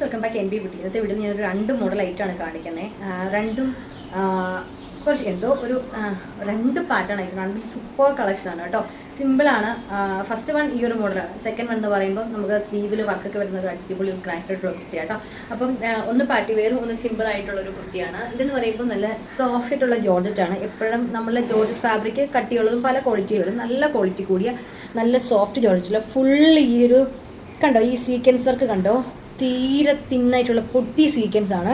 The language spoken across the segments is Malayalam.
Welcome back N B beauty ഇന്നത്തെ വീട്ടിൽ ഞാൻ രണ്ട് മോഡലായിട്ടാണ് കാണിക്കുന്നത് രണ്ടും കുറച്ച് എന്തോ ഒരു രണ്ട് പാറ്റേൺ ആയിട്ട് രണ്ടും സൂപ്പർ കളക്ഷനാണ് കേട്ടോ. സിമ്പിളാണ് ഫസ്റ്റ് വൺ ഈ ഒരു മോഡലാണ് സെക്കൻഡ് വൺ എന്ന് പറയുമ്പോൾ നമുക്ക് സ്ലീവിൽ വർക്കൊക്കെ വരുന്ന ഒരു അടിപൊളി ക്രാഫ്റ്റ് ആയിട്ടുള്ള കുട്ടി കേട്ടോ. അപ്പം ഒന്ന് പാർട്ടി വെയറും ഒന്ന് സിമ്പിൾ ആയിട്ടുള്ള ഒരു കുർത്തിയാണ് ഇതെന്ന് പറയുമ്പോൾ നല്ല സോഫ്റ്റ് ആയിട്ടുള്ള ജോർജറ്റ് ആണ്. എപ്പോഴും നമ്മളെ ജോർജറ്റ് ഫാബ്രിക് കട്ടിയുള്ളതും പല ക്വാളിറ്റി വരും നല്ല ക്വാളിറ്റി കൂടിയ നല്ല സോഫ്റ്റ് ജോർജറ്റിൽ ഫുൾ ഈ ഒരു കണ്ടോ ഈ സ്വീക്കൻസ് വർക്ക് കണ്ടോ? തീരെ തിന്നായിട്ടുള്ള പൊട്ടി സ്വീക്വൻസ് ആണ്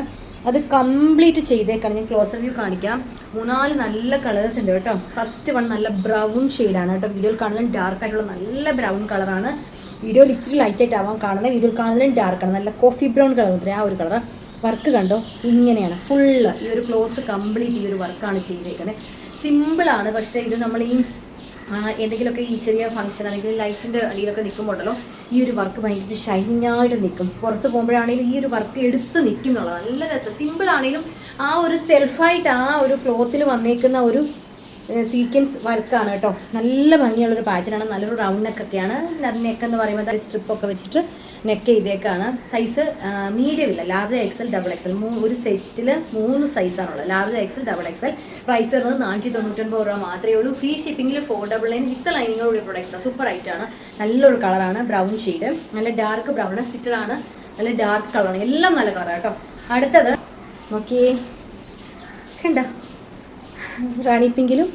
അത് കംപ്ലീറ്റ് ചെയ്തേക്കാണ്. ഞാൻ ക്ലോസർ വ്യൂ കാണിക്കാം. മൂന്നാൽ നല്ല കളേഴ്സ് ഉണ്ട് കേട്ടോ. ഫസ്റ്റ് വൺ നല്ല ബ്രൗൺ ഷെയ്ഡാണ് കേട്ടോ. വീഡിയോയിൽ കാണുന്നത് ഡാർക്ക് ആയിട്ടുള്ള നല്ല ബ്രൗൺ കളറാണ് വീഡിയോയിൽ ഇച്ചിരി ലൈറ്റ് ആയിട്ട് ആവാൻ കാണുന്നത്. വീഡിയോയിൽ കാണുന്നതും ഡാർക്കാണ് നല്ല കോഫി ബ്രൗൺ കളർ മുതലേ ആ ഒരു കളർ വർക്ക് കണ്ടോ? ഇങ്ങനെയാണ്. ഫുള്ള് ഈ ഒരു ക്ലോത്ത് കംപ്ലീറ്റ് ഈ ഒരു വർക്കാണ് ചെയ്തേക്കുന്നത്. സിമ്പിളാണ് പക്ഷേ ഇത് നമ്മൾ ഈ എന്തെങ്കിലുമൊക്കെ ഈ ചെറിയ ഫംഗ്ഷൻ അല്ലെങ്കിൽ ലൈറ്റിന്റെ അടിയിലൊക്കെ നിൽക്കുമ്പോഴല്ലോ ഈ ഒരു വർക്ക് ഭയങ്കര ഷൈനിങ്ങായിട്ട് നിൽക്കും. പുറത്ത് പോകുമ്പോഴാണെങ്കിലും ഈ ഒരു വർക്ക് എടുത്ത് നിൽക്കും എന്നുള്ളത് നല്ല രസം. സിമ്പിൾ ആണെങ്കിലും ആ ഒരു സെൽഫായിട്ട് ആ ഒരു ക്ലോത്തിൽ വന്നേക്കുന്ന ഒരു സീക്വൻസ് വർക്കാണ് കേട്ടോ. നല്ല ഭംഗിയുള്ളൊരു പാറ്റേണാണ്. നല്ലൊരു റൗണ്ട് നെക്കൊക്കെയാണ് നെക്ക് എന്ന് പറയുമ്പോൾ സ്ട്രിപ്പൊക്കെ വെച്ചിട്ട് നെക്ക് ചെയ്തേക്കാണ്. സൈസ് മീഡിയം ഇല്ല. ലാർജ് എക്സൽ ഡബിൾ എക്സൽ ഒരു സെറ്റിൽ മൂന്ന് സൈസാണുള്ളത് large XL double XL price വരുന്നത് നാനൂറ്റി തൊണ്ണൂറ്റൊൻപത് രൂപ മാത്രമേ ഉള്ളൂ. ഫ്രീ ഷിപ്പിംഗിൽ ഫോർ ഡബിൾ നയൻ വിത്ത് ലൈനിങ്ങോടുകൂടി പ്രൊഡക്റ്റ് സൂപ്പർ ആയിട്ടാണ് നല്ലൊരു കളറാണ് ബ്രൗൺ ഷെയ്ഡ് നല്ല ഡാർക്ക് ബ്രൗൺ സിറ്ററാണ് നല്ല ഡാർക്ക് കളറാണ് എല്ലാം നല്ല കളറാണ് കേട്ടോ. അടുത്തത് നോക്കിയേ. കണ്ടോ? റാണി പിങ്കിലും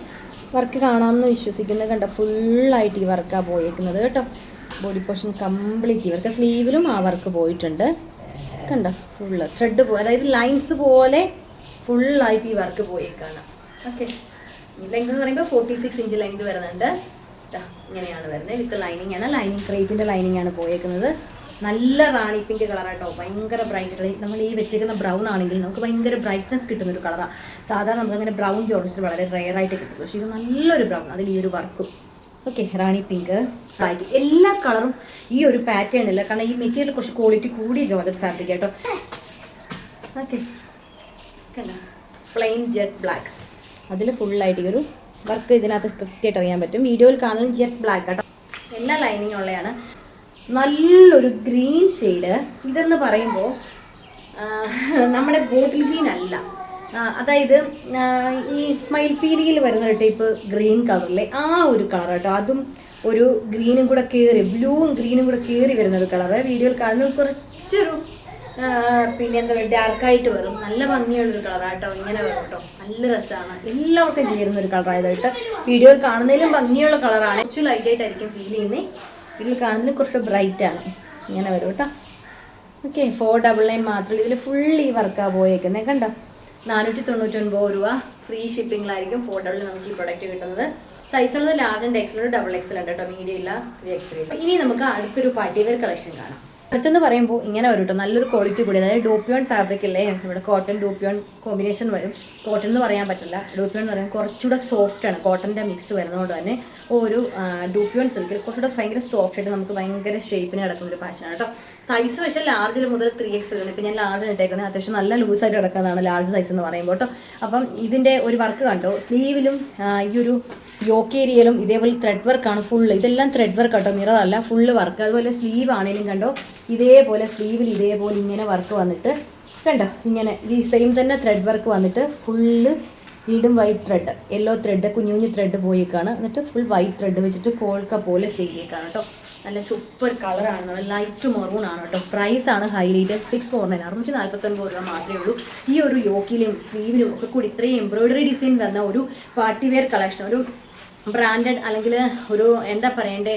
വർക്ക് കാണാമെന്ന് വിശ്വസിക്കുന്നത് കണ്ടോ ഫുള്ളായിട്ട് ഈ വർക്കാണ് പോയേക്കുന്നത് കേട്ടോ. ബോഡി പോർഷൻ കംപ്ലീറ്റ് ഇവർക്ക് സ്ലീവിലും ആ വർക്ക് പോയിട്ടുണ്ട്. കണ്ടോ? ഫുള്ള് ത്രെഡ് പോലെ അതായത് ലൈൻസ് പോലെ ഫുള്ളായിട്ട് ഈ വർക്ക് പോയേക്കാണ്. ഓക്കെ ലെങ്ത് എന്ന് പറയുമ്പോൾ ഫോർട്ടി സിക്സ് ഇഞ്ച് ലെങ്ത് വരുന്നുണ്ട് ഇങ്ങനെയാണ് വരുന്നത്. വിത്ത് ലൈനിങ് ആണ്. ലൈനിങ് ക്രേപ്പിന്റെ ലൈനിങ് ആണ് പോയേക്കുന്നത്. നല്ല റാണി പിങ്ക് കളറാട്ടോ ഭയങ്കര ബ്രൈറ്റ് കളർ നമ്മൾ ഈ വെച്ചേക്കുന്ന ബ്രൗൺ ആണെങ്കിൽ നമുക്ക് ഭയങ്കര ബ്രൈറ്റ്നസ് കിട്ടുന്ന ഒരു കളറാണ് സാധാരണ നമുക്ക് അങ്ങനെ ബ്രൗൺ ജോർജസിൽ വളരെ റെയർ ആയിട്ട് കിട്ടും. പക്ഷേ ഇത് നല്ലൊരു ബ്രൗൺ അതിൽ ഈ ഒരു വർക്കും ഓക്കെ റാണി പിങ്ക് വൈറ്റ് എല്ലാ കളറും ഈ ഒരു പാറ്റേണില്ല കാരണം ഈ മെറ്റീരിയൽ കുറച്ച് ക്വാളിറ്റി കൂടിയ ജോർജറ്റ് ഫാബ്രിക് കേട്ടോ. ഓക്കെ പ്ലെയിൻ ജെറ്റ് ബ്ലാക്ക് അതിൽ ഫുള്ളായിട്ട് ഈ ഒരു വർക്ക് ഇതിനകത്ത് കൃത്യമായിട്ട് അറിയാൻ പറ്റും. വീഡിയോയിൽ കാണുന്നത് ജെറ്റ് ബ്ലാക്ക് കേട്ടോ. എല്ലാ ലൈനിങ്ങും ഉള്ളതാണ് നല്ലൊരു ഗ്രീൻ ഷെയ്ഡ്. ഇതെന്ന് പറയുമ്പോൾ നമ്മുടെ ബോട്ടിൽ ഗ്രീൻ അല്ല. അതായത് ഈ മയിൽപീലിയിൽ വരുന്ന ടൈപ്പ് ഗ്രീൻ കളറിലെ ആ ഒരു കളർ കേട്ടോ. അതും ഒരു ഗ്രീനും കൂടെ കയറി ബ്ലൂവും ഗ്രീനും കൂടെ കയറി വരുന്ന ഒരു കളറ്. വീഡിയോയിൽ കാണുന്നത് കുറച്ചൊരു പിന്നെ എന്താ പറയുക ഡാർക്കായിട്ട് വരും. നല്ല ഭംഗിയുള്ളൊരു കളറാട്ടോ ഇങ്ങനെ വരും കേട്ടോ. നല്ല രസമാണ്. എല്ലാവർക്കും ചേരുന്ന ഒരു കളറായതായിട്ട് വീഡിയോയിൽ കാണുന്നതിലും ഭംഗിയുള്ള കളറാണ്. ലൈറ്റ് ആയിട്ടായിരിക്കും ഫീൽ ചെയ്യുന്നത് വീഡിയോയിൽ കാണുന്നത് കുറച്ച് ബ്രൈറ്റ് ആണ്. ഇങ്ങനെ വരും കേട്ടോ. ഓക്കെ ഫോർ ഡബിൾ നയൻ മാത്രമല്ല ഇതിൽ ഈ വർക്കാണ് പോയേക്കുന്നത് കണ്ടോ? നാനൂറ്റി തൊണ്ണൂറ്റൊൻപത് രൂപ. ഫ്രീ ഷിപ്പിങ്ങിലായിരിക്കും ഫോർ ഡബിൾ നമുക്ക് ഈ പ്രൊഡക്റ്റ് കിട്ടുന്നത്. സൈസ് ഉള്ളത് large and XL double XL ഉണ്ട് കേട്ടോ. മീഡിയം ഇല്ല ത്രീ എക്സൽ ഇല്ല ഇനി നമുക്ക് അടുത്തൊരു പാർട്ടി കളക്ഷൻ കാണാം. അടുത്തെന്ന് പറയുമ്പോൾ ഇങ്ങനെ വരും കേട്ടോ നല്ലൊരു ക്വാളിറ്റി കൂടി. അതായത് ഡോപ്പിയോൺ ഫാബ്രിക് അല്ലേ ഇവിടെ കോട്ടൺ ഡോപ്പിയോൺ കോമ്പിനേഷൻ വരും. കോട്ടൺ എന്ന് പറയാൻ പറ്റില്ല. ഡോപ്പിയോൺ എന്ന് പറയാൻ കുറച്ചുകൂടെ സോഫ്റ്റ് ആണ്. കോട്ടന്റെ മിക്സ് വരുന്നതുകൊണ്ട് തന്നെ ഒരു ഡൂപ്പിയോൺ സിൽക്കിൽ കുറച്ചുകൂടെ ഭയങ്കര സോഫ്റ്റ് ആയിട്ട് നമുക്ക് ഭയങ്കര ഷേപ്പിന് കിടക്കുന്ന ഒരു ഫാഷനാണ് കേട്ടോ സൈസ് പക്ഷേ ലാർജിൽ മുതൽ ത്രീ എക്സ് ആണ് ഇപ്പം ഞാൻ ലാർജ് ഇട്ടേക്കുന്നത് അത്യാവശ്യം നല്ല ലൂസായിട്ട് കിടക്കുന്നതാണ് ലാർജ് സൈസ് എന്ന് പറയുമ്പോൾ കേട്ടോ അപ്പം ഇതിന്റെ ഒരു വർക്ക് കണ്ടോ? സ്ലീവിലും ഈ ഒരു യോക്ക് ഏരിയയിലും ഇതേപോലെ ത്രെഡ് വർക്കാണ് ഫുള്ള് ഇതെല്ലാം ത്രെഡ് വർക്ക് കേട്ടോ മിറർ ഫുള്ള് വർക്ക് അതുപോലെ സ്ലീവ് ആണെങ്കിലും കണ്ടോ ഇതേപോലെ സ്ലീവിൽ ഇതേപോലെ ഇങ്ങനെ വർക്ക് വന്നിട്ട് കണ്ടോ ഇങ്ങനെ ഈ സെയിം തന്നെ ത്രെഡ് വർക്ക് വന്നിട്ട് ഫുള്ള് വീണ്ടും വൈറ്റ് ത്രെഡ് യെല്ലോ ത്രെഡ് കുഞ്ഞു കുഞ്ഞു ത്രെഡ് പോയേക്കാണ്. എന്നിട്ട് ഫുൾ വൈറ്റ് ത്രെഡ് വെച്ചിട്ട് പോൾക്ക പോലെ ചെയ്തേക്കാണ് കേട്ടോ. നല്ല സൂപ്പർ കളറാണ് നല്ല ലൈറ്റ് മെറൂൺ ആണ് കേട്ടോ. പ്രൈസ് ആണ് ഹൈലൈറ്റ് സിക്സ് ഫോർ നയൻ അറുന്നൂറ്റി നാൽപ്പത്തൊൻപത് രൂപ മാത്രമേ ഉള്ളൂ. ഈ ഒരു യോക്കിലും സ്ലീവിലും ഒക്കെ കൂടി ഇത്രയും എംബ്രോയിഡറി ഡിസൈൻ വന്ന ഒരു പാർട്ടി വെയർ കളക്ഷൻ ഒരു ബ്രാൻഡഡ് അല്ലെങ്കിൽ ഒരു എന്താ പറയണ്ടേ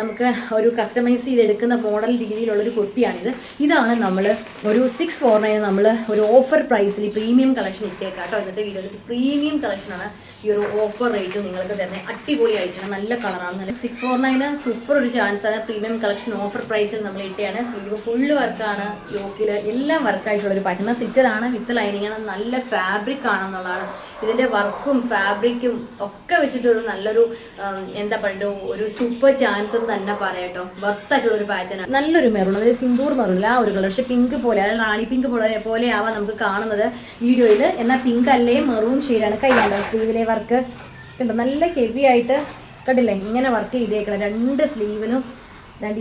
നമുക്ക് ഒരു കസ്റ്റമൈസ് ചെയ്തെടുക്കുന്ന മോഡൽ രീതിയിലുള്ളൊരു കുർത്തിയാണിത്. ഇതാണ് നമ്മൾ ഒരു സിക്സ് ഫോർ നയൻ നമ്മൾ ഒരു ഓഫർ പ്രൈസിൽ പ്രീമിയം കളക്ഷൻ ഇട്ടേക്കാം കേട്ടോ ഇന്നത്തെ വീഡിയോയിൽ പ്രീമിയം കളക്ഷനാണ് ഈ ഒരു ഓഫർ റേറ്റ് നിങ്ങൾക്ക് തന്നെ അടിപൊളിയായിട്ടാണ് നല്ല കളറാണ് നല്ല സിക്സ് ഫോർ നയന് സൂപ്പർ ഒരു ചാൻസ് ആണ് പ്രീമിയം കളക്ഷൻ ഓഫർ പ്രൈസിൽ നമ്മൾ ഇട്ടയാണ് സ്ലീവ് ഫുള്ള് വർക്കാണ് യോക്കിൽ എല്ലാം വർക്കായിട്ടുള്ള ഒരു പാറ്റേൺ സിറ്ററാണ് വിത്ത് ലൈനിങ് ആണ് നല്ല ഫാബ്രിക് ആണെന്നുള്ളതാണ്. ഇതിന്റെ വർക്കും ഫാബ്രിക്കും ഒക്കെ വെച്ചിട്ടൊരു നല്ലൊരു എന്താ പറയുക ഒരു സൂപ്പർ ചാൻസ് എന്ന് തന്നെ പറയട്ടോ വർത്തായിട്ടുള്ള ഒരു പാറ്റേൺ നല്ലൊരു മെറൂൺ അതായത് സിന്ദൂർ മെറൂൺ ആ ഒരു കളർ പക്ഷെ പിങ്ക് പോലെ അതായത് റാണി പിങ്ക് പോലെ പോലെ ആവാം നമുക്ക് കാണുന്നത് വീഡിയോയിൽ എന്നാൽ പിങ്ക് അല്ലേ മെറൂൺ ഷെയ്ഡാണ് കയ്യിലുണ്ടോ സ്ലീവിലെ വർക്ക് കണ്ടോ? നല്ല ഹെവി ആയിട്ട് കണ്ടില്ലേ? ഇങ്ങനെ വർക്ക് ചെയ്തേക്കണം. രണ്ട് സ്ലീവിനും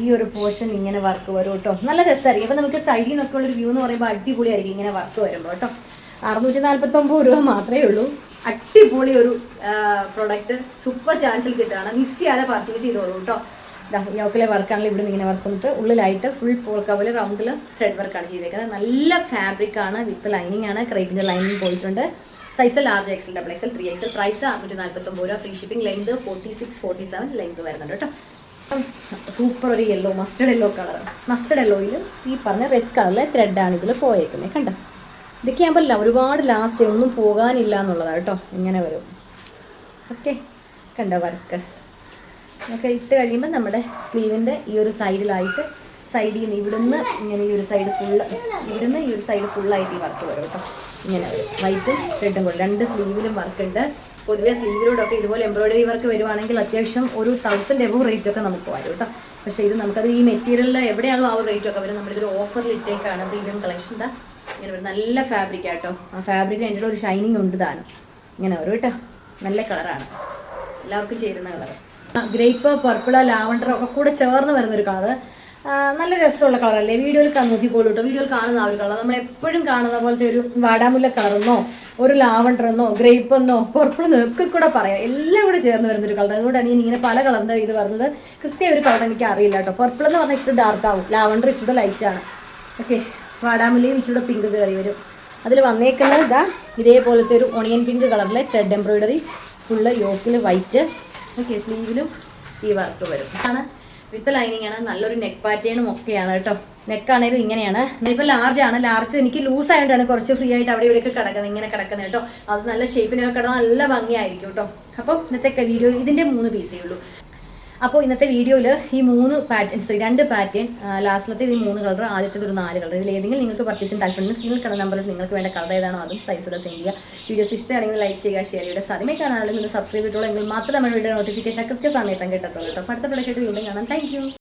ഈ ഒരു പോർഷൻ ഇങ്ങനെ വർക്ക് വരും കേട്ടോ. നല്ല രസമായിരിക്കും. അപ്പോൾ നമുക്ക് സൈഡിൽ നിന്നൊക്കെ ഉള്ളൊരു വ്യൂ എന്ന് പറയുമ്പോൾ അടിപൊളിയായിരിക്കും ഇങ്ങനെ വർക്ക് വരുമ്പോൾ കേട്ടോ. അറുന്നൂറ്റി നാൽപ്പത്തൊമ്പത് രൂപ മാത്രമേ ഉള്ളൂ. അടിപൊളി ഒരു പ്രൊഡക്റ്റ് സൂപ്പർ ചാൻസിൽ കിട്ടുകയാണ്. മിസ് ചെയ്യാതെ പർച്ചേസ് ചെയ്തോളൂ കേട്ടോ യോക്കിലെ വർക്കാണെങ്കിൽ ഇവിടെ നിന്ന് ഇങ്ങനെ വർക്ക് വന്നിട്ട് ഉള്ളിലായിട്ട് ഫുൾ പോൾ കവൽ റൗണ്ടിൽ ത്രെഡ് വർക്കാണ് ചെയ്തേക്കുന്നത്. നല്ല ഫാബ്രിക് ആണ് വിത്ത് ലൈനിങ് ആണ് ക്രൈപ്പിന്റെ ലൈനിങ് പോയിട്ടുണ്ട്. Size large XL double XL three XL price അറുന്നൂറ്റി നാൽപ്പത്തൊമ്പത് രൂപ. Free shipping length forty six forty seven length വരുന്നുണ്ട് കേട്ടോ സൂപ്പർ ഒരു yellow mustard yellow colour mustard യെല്ലോയിൽ ഈ പറഞ്ഞ റെഡ് കളറിലെ ത്രെഡാണ് ഇതിൽ പോയേക്കുന്നത്. കണ്ടോ? ഇതൊക്കെ ആകുമ്പോൾ ഒരുപാട് ലാസ്റ്റ് ഒന്നും പോകാനില്ല എന്നുള്ളതാണ് കേട്ടോ. ഇങ്ങനെ വരും. ഓക്കെ കണ്ട വർക്ക് ഒക്കെ ഇട്ട് കഴിയുമ്പോൾ നമ്മുടെ സ്ലീവിന്റെ ഈ ഒരു സൈഡിലായിട്ട് സൈഡിൽ നിന്ന് ഇവിടുന്ന് ഇങ്ങനെ ഈ ഒരു സൈഡ് ഫുള്ള് ഇവിടുന്ന് ഈ ഒരു സൈഡ് ഫുള്ളായിട്ട് ഈ വർക്ക് വരും കേട്ടോ. ഇങ്ങനെ വരും. വൈറ്റും റെഡും കൂടെ. രണ്ട് സ്ലീവിലും വർക്ക് ഉണ്ട്. പൊതുവേ സ്ലീവിലൂടെ ഒക്കെ ഇതുപോലെ എംബ്രോയിഡറി വർക്ക് വരുവാണെങ്കിൽ അത്യാവശ്യം ഒരു തൗസൻഡ് എബോ റേറ്റ് ഒക്കെ നമുക്ക് വരും കേട്ടോ. പക്ഷേ ഇത് നമുക്കത് ഈ മെറ്റീരിയലിൽ എവിടെയാണോ ആ ഒരു റേറ്റ് ഒക്കെ വരും. നമ്മളിതൊരു ഓഫറിൽ ഇട്ടേക്കാണ്. പ്രീമിയം കളക്ഷൻ ഇങ്ങനെ വരും നല്ല ഫാബ്രിക് ആട്ടോ ആ ഫാബ്രിക് അതിന്റെ ഒരു ഷൈനിങ് ഉണ്ട് താനും. ഇങ്ങനെ വരും കേട്ടോ നല്ല കളറാണ് എല്ലാവർക്കും ചേരുന്ന കളർ ഗ്രേപ്പ് പർപ്പിൾ ലാവണ്ടർ ഒക്കെ കൂടെ ചേർന്ന് വരുന്ന ഒരു കളർ നല്ല രസമുള്ള കളറല്ലേ വീഡിയോയിൽ നോക്കിക്കോളൂ കേട്ടോ വീഡിയോയിൽ കാണുന്ന ആ ഒരു കളർ. നമ്മൾ എപ്പോഴും കാണുന്ന പോലത്തെ ഒരു വാടാമുല്ല കളറെന്നോ ഒരു ലാവണ്ടർ എന്നോ ഗ്രേപ്പ് എന്നോ പർപ്പിളെന്നോ ഒക്കെ കൂടെ പറയാം. എല്ലാം കൂടെ ചേർന്ന് വരുന്ന ഒരു കളർ. അതുകൊണ്ടാണ് ഞാൻ ഇങ്ങനെ പല കളറിന്റെ ഇത് പറഞ്ഞത് കൃത്യം ഒരു കളർ എനിക്ക് അറിയില്ല കേട്ടോ പർപ്പിൾ എന്ന് പറഞ്ഞാൽ ഇച്ചിരി ഡാർക്ക് ആവും. ലാവണ്ടർ ഇച്ചിരി ലൈറ്റാണ് ഓക്കെ വാടാമുല്ലയും ഇച്ചിരി പിങ്ക് കയറി വരും. അതിൽ വന്നേക്കുന്നത് ഇതാ ഇതേപോലത്തെ ഒരു ഓണിയൻ പിങ്ക് കളറിലെ ത്രെഡ് എംബ്രോയിഡറി ഫുള്ള് യോക്കിൽ വൈറ്റ് ഓക്കെ സ്ലീവിലും ഈ വർക്ക് വരും. ആണ് വിത്ത് ലൈനിങ് ആണ്. നല്ലൊരു നെക്ക് പാറ്റേണും ഒക്കെയാണ് കേട്ടോ. നെക്കാണേലും ഇങ്ങനെയാണ്. ഇപ്പോൾ ലാർജ് ആണ്. ലാർജ് എനിക്ക് ലൂസ് ആയതുകൊണ്ടാണ് കുറച്ച് ഫ്രീ ആയിട്ട് അവിടെ ഇവിടെയൊക്കെ കിടക്കുന്നത് ഇങ്ങനെ കിടക്കുന്നത് കേട്ടോ. അത് നല്ല ഷേപ്പിനൊക്കെ കിടന്നാൽ നല്ല ഭംഗിയായിരിക്കും കേട്ടോ. അപ്പോൾ ഇന്നത്തെ വീഡിയോ ഇതിന്റെ മൂന്ന് പീസേ ഉള്ളൂ. അപ്പോൾ ഇന്നത്തെ വീഡിയോയിൽ ഈ മൂന്ന് പാറ്റേൺ സോറി രണ്ട് പാറ്റേൺ ലാസ്റ്റിലത്തെ ഈ മൂന്ന് കളർ ആദ്യത്തെ ഒരു നാല് കളർ ഇതിൽ ഏതെങ്കിലും നിങ്ങൾക്ക് പർച്ചേസിംഗ് താല്പര്യം സ്ക്രീനിൽ കളർ നമ്പറിൽ നിങ്ങൾക്ക് വേണ്ട കളർ ഏതാണോ അതും സൈസോടെ സെൻഡ് ചെയ്യുക വീഡിയോസ് ഇഷ്ടമാണെങ്കിൽ ലൈക്ക് ചെയ്യുക ഷെയർ ചെയ്യുക. സാധ്യമേ കാണാനുള്ള നിങ്ങൾ സബ്സ്ക്രൈബ് ചെയ്തോളൂ. എങ്കിൽ മാത്രമേ നമ്മുടെ വീഡിയോ നോട്ടിഫിക്കേഷൻ കൃത്യസമയത്തും കിട്ടത്തുള്ളൂ കേട്ടോ. അടുത്ത പ്രൊഡക്റ്റ് വീണ്ടും കാണാം. താങ്ക്